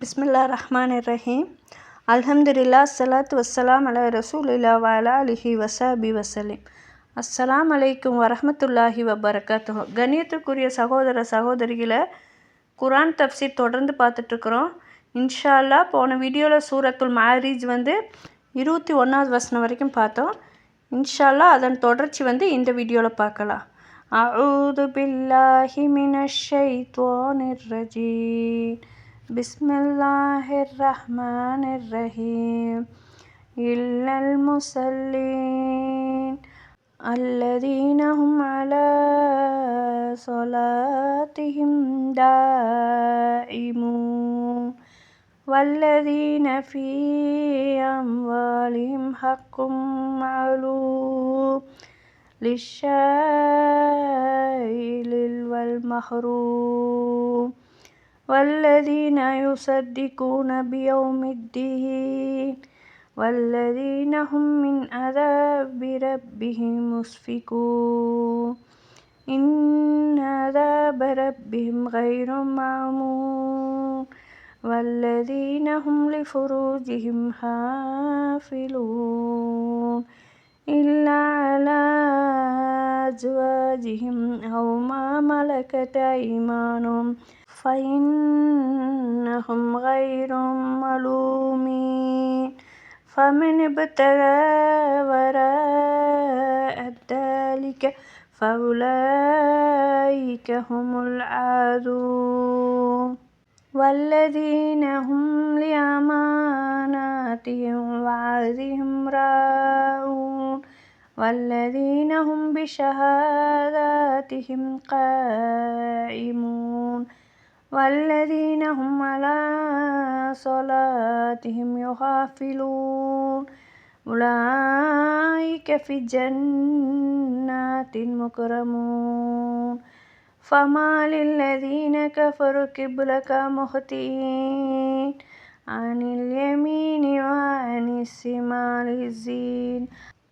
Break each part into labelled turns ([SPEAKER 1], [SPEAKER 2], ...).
[SPEAKER 1] பிஸ்மில்லா ரஹ்மான் ரஹீம் அல்ஹம்துலில்லா சலாத் வஸ்ஸலாம் அலா ரசூலில்லா வாலா அலிஹி வசாபி வசலிம் அஸ்ஸலாம் அலைக்கும் வரமத்துல்லாஹி வபரகாத்து கணியத்துக்குரிய சகோதர சகோதரிகளை குரான் தப்சீர் தொடர்ந்து பார்த்துட்ருக்குறோம். இன்ஷா அல்லா போன வீடியோவில் சூரத்துல் மாரீஜ் வந்து இருபத்தி ஒன்றாவது வசனம் வரைக்கும் பார்த்தோம். இன்ஷால்லா அதன் தொடர்ச்சி வந்து இந்த வீடியோவில் பார்க்கலாம். அவுது பில்லாஹி மினஷை தோனிர் ரஜீம். بسم الله الرحمن الرحيم إلا المصلين الذين هم على صلاتهم دائمون والذين في أموالهم حق معلوم للشائل والمحروم والذين يصدقون بيوم الدين والذين هم من عذاب ربهم مشفقون إن عذاب ربهم غير معمون. والذين هم لفروجهم حافلون. إلا على أزواجهم أو ما ملكت أيمانهم. فإنهم غير ملومين. فمن ابتغى وراء ذلك فأولئك هم العادون. والذين هم لأماناتهم وعهدهم راعون. والذين هم بشهاداتهم قائمون. والذين هم على صلاتهم يغافلون. أولئك في جنات مكرمون. فما للذين كفروا قبلك مهطئين عن اليمين وعن الشمال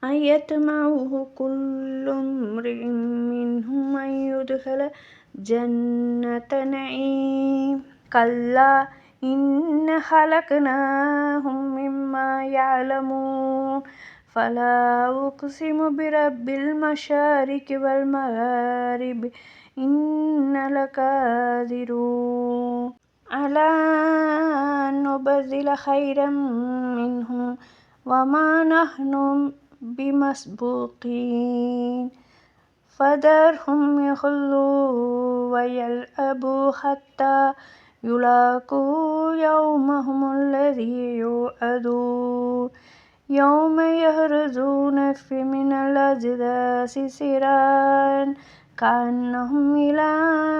[SPEAKER 1] الزين أن يطمعه كل امرئ منهم أن يدخل جنة نعيم. كلا إن خلقناهم مما يعلمون. فلا أقسم برب المشارق والمغارب إن لكاذرون على أن نبذل خيرا منهم وما نحن بمسبوقين. فذرهم يخلوا ويلعبوا حتى يلاقوا يومهم الذي يوعدون يوم يهرزون في من الأجداث سراعا كأنهم إلى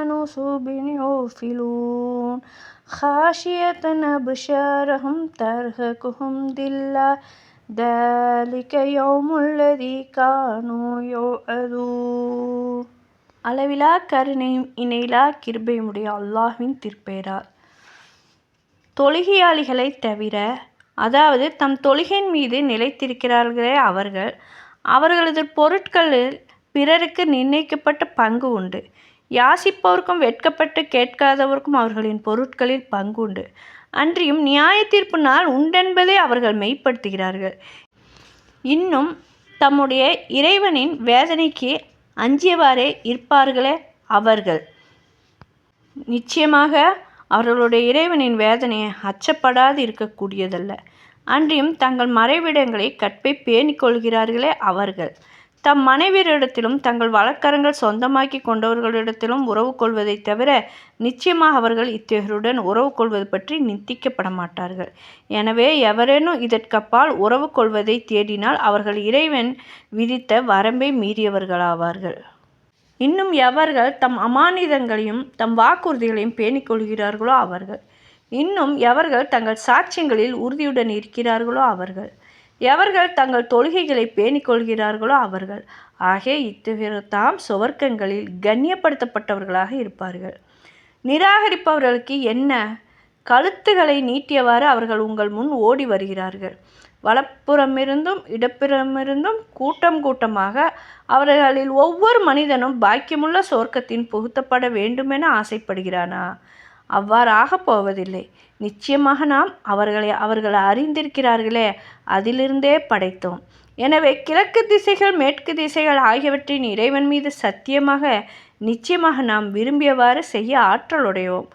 [SPEAKER 1] نصب يوفلون. خاشية أبشارهم ترهقهم ذلة ذلك يوم الذي كانوا يوعدون அளவிலா கருணையும் இணையிலா கிருபையுடைய அல்லாஹ்வின் திருப்பெயரால் தொழுகையாளிகளை தவிர அதாவது தம் தொழுகையின் மீது நிலைத்திருக்கிறார்களே அவர்கள் அவர்களது பொருட்களில் பிறருக்கு நிர்ணயிக்கப்பட்ட பங்கு உண்டு யாசிப்பவருக்கும் வெட்கப்பட்டு கேட்காதவருக்கும் அவர்களின் பொருட்களில் பங்கு உண்டு அன்றியும் நியாய தீர்ப்பு நாள் உண்டென்பதை அவர்கள் மெய்ப்படுத்துகிறார்கள். இன்னும் தம்முடைய இறைவனின் வேதனைக்கு அஞ்சியவாறே இருப்பார்களே அவர்கள். நிச்சயமாக அவர்களுடைய இறைவனின் வேதனையை அச்சப்படாது இருக்கக்கூடியதல்ல அன்றியும் தங்கள் மறைவிடங்களை கற்பை பேணிக்கொள்கிறார்களே அவர்கள். தம் மனைவியரிடத்திலும் தங்கள் வழக்கரங்கள் சொந்தமாக்கி கொண்டவர்களிடத்திலும் உறவு கொள்வதை தவிர நிச்சயமாக அவர்கள் இத்தகையருடன் உறவு கொள்வது பற்றி நிந்திக்கப்பட மாட்டார்கள் எனவே எவரேனும் இதற்கப்பால் உறவு கொள்வதை தேடினால் அவர்கள் இறைவன் விதித்த வரம்பை மீறியவர்களாவார்கள். இன்னும் எவர்கள் தம் அமானிதங்களையும் தம் வாக்குறுதிகளையும் பேணிக்கொள்கிறார்களோ அவர்கள். இன்னும் எவர்கள் தங்கள் சாட்சியங்களில் உறுதியுடன் இருக்கிறார்களோ அவர்கள். எவர்கள் தங்கள் தொழுகைகளை பேணிக் கொள்கிறார்களோ அவர்கள். ஆகிய இத்தகைய தாம் சுவர்க்கங்களில் கண்ணியப்படுத்தப்பட்டவர்களாக இருப்பார்கள். நிராகரிப்பவர்களுக்கு என்ன? கழுத்துகளை நீட்டியவாறு அவர்கள் உங்கள் முன் ஓடி வருகிறார்கள். வலப்புறமிருந்தும் இடப்புறமிருந்தும் கூட்டம் கூட்டமாக அவர்களில் ஒவ்வொரு மனிதனும் பாக்கியமுள்ள சொர்க்கத்தின் புகுத்தப்பட வேண்டுமென ஆசைப்படுகிறானா? அவ்வாறாக போவதில்லை. நிச்சயமாக நாம் அவர்களை அவர்கள் அறிந்திருக்கிறார்களே அதிலிருந்தே படைத்தோம். எனவே கிழக்கு திசைகள் மேற்கு திசைகள் ஆகியவற்றின் இறைவன் மீது சத்தியமாக நிச்சயமாக நாம் விரும்பியவாறு செய்ய ஆற்றலுடையோம்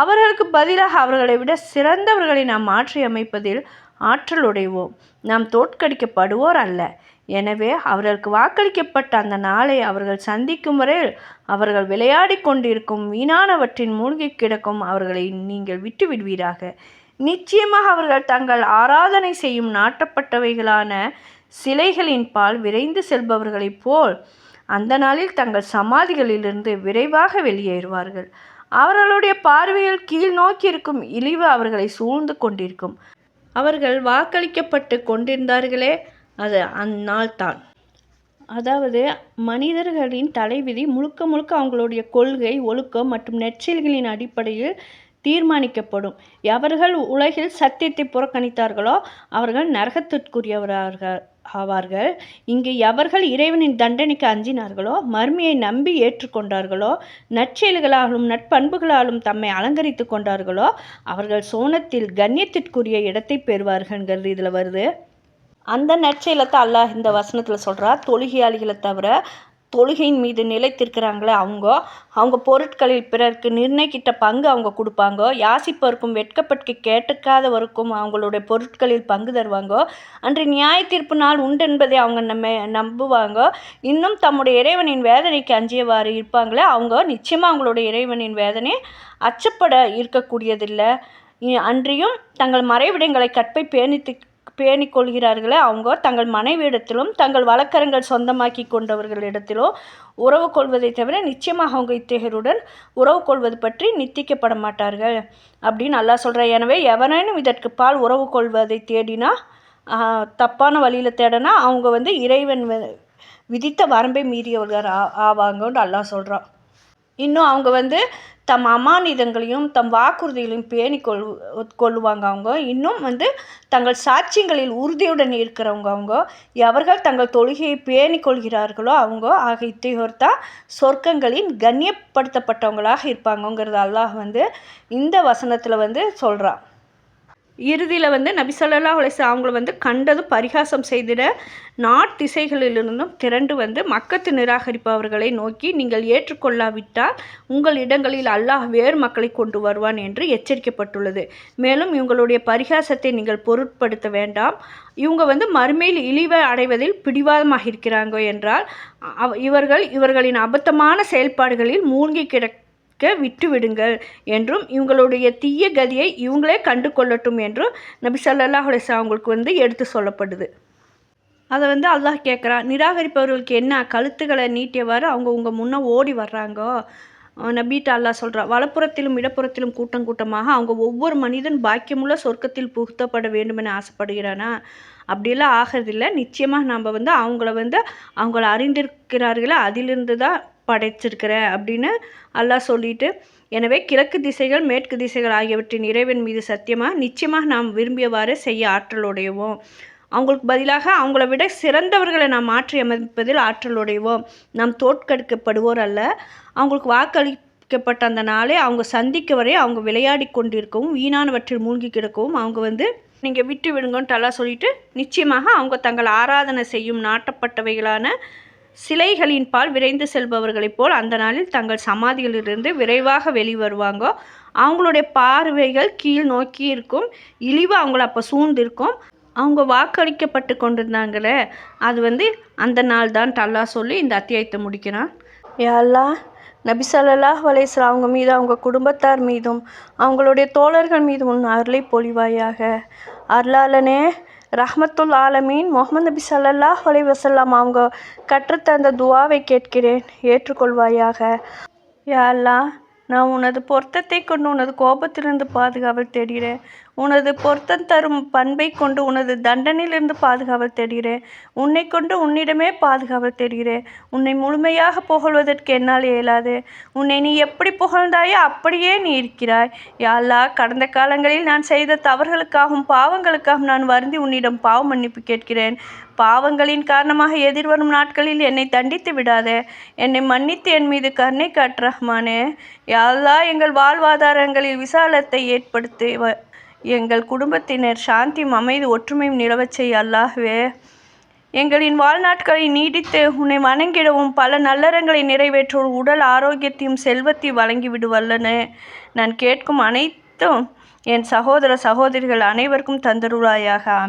[SPEAKER 1] அவர்களுக்கு பதிலாக அவர்களை விட சிறந்தவர்களை நாம் மாற்றி அமைப்பதில் ஆற்றலுடைவோம் நாம் தோற்கடிக்கப்படுவோர் அல்ல. எனவே அவர்களுக்கு வாக்களிக்கப்பட்ட அந்த நாளை அவர்கள் சந்திக்கும் வரையில் அவர்கள் விளையாடி கொண்டிருக்கும் வீணானவற்றின் மூழ்கி கிடக்கும் அவர்களை நீங்கள் விட்டு விடுவீராக நிச்சயமாக அவர்கள் தங்கள் ஆராதனை செய்யும் நாட்டப்பட்டவைகளான சிலைகளின் பால் விரைந்து செல்பவர்களைப் போல் அந்த நாளில் தங்கள் சமாதிகளிலிருந்து விரைவாக வெளியேறுவார்கள். அவர்களுடைய பார்வையில் கீழ் நோக்கி இருக்கும் இழிவு அவர்களை சூழ்ந்து கொண்டிருக்கும். அவர்கள் வாக்களிக்கப்பட்டு கொண்டிருந்தார்களே அது அந்நாள் தான் அதாவது மனிதர்களின் தலைவிதி முழுக்க முழுக்க அவங்களுடைய கொள்கை ஒழுக்கம் மற்றும் நெற்செயல்களின் அடிப்படையில் தீர்மானிக்கப்படும். எவர்கள் உலகில் சத்தியத்தை புறக்கணித்தார்களோ அவர்கள் நரகத்திற்குரியவர்கள் ஆவார்கள். இங்கு எவர்கள் இறைவனின் தண்டனைக்கு அஞ்சினார்களோ மர்மியை நம்பி ஏற்றுக்கொண்டார்களோ நற்செயல்களாலும் நட்பண்புகளாலும் தம்மை அலங்கரித்து கொண்டார்களோ அவர்கள் சோனத்தில் கண்ணியத்திற்குரிய இடத்தை பெறுவார்கள்ங்கிறது இதில் வருது. அந்த நற்செயலை தான் அல்லாஹ் இந்த வசனத்தில் சொல்கிறா தொழுகையாளிகளை தவிர தொழுகையின் மீது நிலைத்திருக்கிறாங்களே அவங்க அவங்க பொருட்களில் பிறருக்கு நிர்ணயிக்கிட்ட பங்கு அவங்க கொடுப்பாங்க. யாசிப்பவருக்கும் வெட்கப்பட்டு கேட்டுக்காதவருக்கும் அவங்களுடைய பொருட்களில் பங்கு தருவாங்க. அன்று நியாய தீர்ப்பு நாள் உண்டென்பதை அவங்க நம்ம நம்புவாங்க. இன்னும் தம்முடைய இறைவனின் வேதனைக்கு அஞ்சியவாறு இருப்பாங்களே அவங்க நிச்சயமாக அவங்களுடைய இறைவனின் வேதனை அச்சப்பட இருக்கக்கூடியதில்லை. அன்றியும் தங்கள் மறைவிடங்களை கற்பை பேணித்து பேணி கொள்கிறார்களே அவங்க தங்கள் மனைவியிடத்திலும் தங்கள் வழக்கரங்கள் சொந்தமாக்கி கொண்டவர்களிடத்திலும் உறவு கொள்வதை தவிர நிச்சயமாக அவங்க இத்தகையருடன் உறவு கொள்வது பற்றி நித்திக்கப்பட மாட்டார்கள் அப்படின்னு நல்லா சொல்கிறேன் எனவே எவனேனும் இதற்கு பால் உறவு கொள்வதை தேடினா தப்பான வழியில் தேடனா அவங்க வந்து இறைவன் விதித்த வரம்பை மீறியவர்கள் ஆவாங்கன்னு நல்லா சொல்கிறான் இன்னும் அவங்க வந்து தம் அமானிதங்களையும் தம் வாக்குறுதிகளையும் பேணி கொள் கொள்ளுவாங்க அவங்க. இன்னும் வந்து தங்கள் சாட்சியங்களில் உறுதியுடன் இருக்கிறவங்க அவங்க. எவர்கள் தங்கள் தொழுகையை பேணி கொள்கிறார்களோ அவங்க ஆக இத்தகையோர் தான் சொர்க்கங்களின் கண்ணியப்படுத்தப்பட்டவங்களாக இருப்பாங்கங்கிறது அல்லாஹ் வந்து இந்த வசனத்தில் வந்து சொல்கிறான் இறுதியில் வந்து நபிசல்லா சொல்லா அவங்கள வந்து கண்டது பரிகாசம் செய்திட நாட்டிசைகளிலிருந்தும் திரண்டு வந்து மக்கத்து நிராகரிப்பவர்களை நோக்கி நீங்கள் ஏற்றுக்கொள்ளாவிட்டால் உங்கள் இடங்களில் அல்லாஹ் வேறு மக்களை கொண்டு வருவான் என்று எச்சரிக்கப்பட்டுள்ளது. மேலும் இவங்களுடைய பரிகாசத்தை நீங்கள் பொருட்படுத்த வேண்டாம். இவங்க வந்து மறுமையில் இழிவை அடைவதில் பிடிவாதமாக இருக்கிறாங்க என்றால் இவர்கள் இவர்களின் அபத்தமான செயல்பாடுகளில் மூழ்கி கிடக்க விட்டு விடுங்கள் என்றும் இவங்களுடைய தீய கதியை இவங்களே கண்டு கொள்ளட்டும் என்றும் நபி சல்லாஹ் அலிஸ்லாம் அவங்களுக்கு வந்து எடுத்து சொல்லப்படுது. அதை வந்து அல்லாஹ் கேட்குறான் நிராகரிப்பவர்களுக்கு என்ன கழுத்துக்களை நீட்டியவாறு அவங்க உங்கள் முன்னே ஓடி வர்றாங்கோ? நபீட்டா அல்லாஹ் சொல்கிறா வலப்புறத்திலும் இடப்புறத்திலும் கூட்டம் கூட்டமாக அவங்க ஒவ்வொரு மனிதன் பாக்கியமுள்ள சொர்க்கத்தில் புகுத்தப்பட வேண்டும் என ஆசைப்படுகிறானா? அப்படியெல்லாம் ஆகிறதில்ல. நிச்சயமாக நம்ம வந்து அவங்கள வந்து அவங்கள அறிந்திருக்கிறார்களே அதிலிருந்து தான் படைச்சிருக்கிற அப்படின்னு அல்லாஹ் சொல்லிட்டு எனவே கிழக்கு திசைகள் மேற்கு திசைகள் ஆகியவற்றின் இறைவன் மீது சத்தியமாக நிச்சயமாக நாம் விரும்பியவாறு செய்ய ஆற்றலுடையவோம் அவங்களுக்கு பதிலாக அவங்கள விட சிறந்தவர்களை நாம் மாற்றி அமைப்பதில் ஆற்றலுடையவோம் நாம் தோற்கடிக்கப்படுவோர் அல்ல. அவங்களுக்கு வாக்களிக்கப்பட்ட அந்த நாளே அவங்க சந்திக்க வரை அவங்க விளையாடி கொண்டிருக்கவும் வீணானவற்றில் மூழ்கி கிடக்கவும் அவங்க வந்து நீங்கள் விட்டு விடுங்கன்ட்டு எல்லாம் சொல்லிட்டு நிச்சயமாக அவங்க தங்கள் ஆராதனை செய்யும் நாட்டப்பட்டவைகளான சிலைகளின் பால் விரைந்து செல்பவர்களைப் போல் அந்த நாளில் தங்கள் சமாதிகளிலிருந்து விரைவாக வெளிவருவாங்க? அவங்களுடைய பார்வைகள் கீழ் நோக்கி இருக்கும். இழிவு அவங்கள அப்போ சூழ்ந்திருக்கும். அவங்க வாக்களிக்கப்பட்டு கொண்டிருந்தாங்களே. அது வந்து அந்த நாள் தான் டல்லா சொல்லி இந்த அத்தியாயத்தை முடிக்கிறான். யாழ்லா நபி சல்லாஹ் அவங்க மீது அவங்க குடும்பத்தார் மீதும் அவங்களுடைய தோழர்கள் மீதும் உன் அருளை பொழிவாயாக. அருளாளனே ரஹமத்துல் ஆலமீன் முகமது நபி சல்லாஹ் அலி வசல்லாம் அவங்க கற்றுத்தந்த துவாவை கேட்கிறேன். ஏற்றுக்கொள்வாயாக. யா அல்லா நான் உனது பொருத்தத்தை கொண்டு உனது கோபத்திலிருந்து பாதுகாவல் தேடுகிறேன். உனது பொருத்தம் தரும் பண்பை கொண்டு உனது தண்டனையிலிருந்து பாதுகாவல் தேடுகிறேன். உன்னை கொண்டு உன்னிடமே பாதுகாவல் தேடுகிறேன். உன்னை முழுமையாக புகழ்வதற்கு என்னால் இயலாது. உன்னை நீ எப்படி புகழ்ந்தாயோ அப்படியே நீ இருக்கிறாய். யாழ்லா கடந்த காலங்களில் நான் செய்த தவறுகளுக்காகவும் பாவங்களுக்காகவும் நான் வருந்தி உன்னிடம் பாவ மன்னிப்பு கேட்கிறேன். பாவங்களின் காரணமாக எதிர்வரும் நாட்களில் என்னை தண்டித்து விடாதே. என்னை மன்னித்து என் மீது கருணை காட்டு ரஹ்மானே. யாழ்லா எங்கள் வாழ்வாதாரங்களில் விசாலத்தை ஏற்படுத்தி வ- எங்கள் குடும்பத்தினர் சாந்தியும் அமைதி ஒற்றுமையும் நிலவச் செய் அல்லாஹ்வே. எங்களின் வாழ்நாட்களை நீடித்து உன்னை வணங்கிடவும் பல நல்லறங்களை நிறைவேற்றவும் உடல் ஆரோக்கியத்தையும் செல்வத்தையும் வழங்கி வல்லனே. நான் கேட்கும் அனைத்தும் என் சகோதர சகோதரிகள் அனைவருக்கும் தந்தருளாயாக.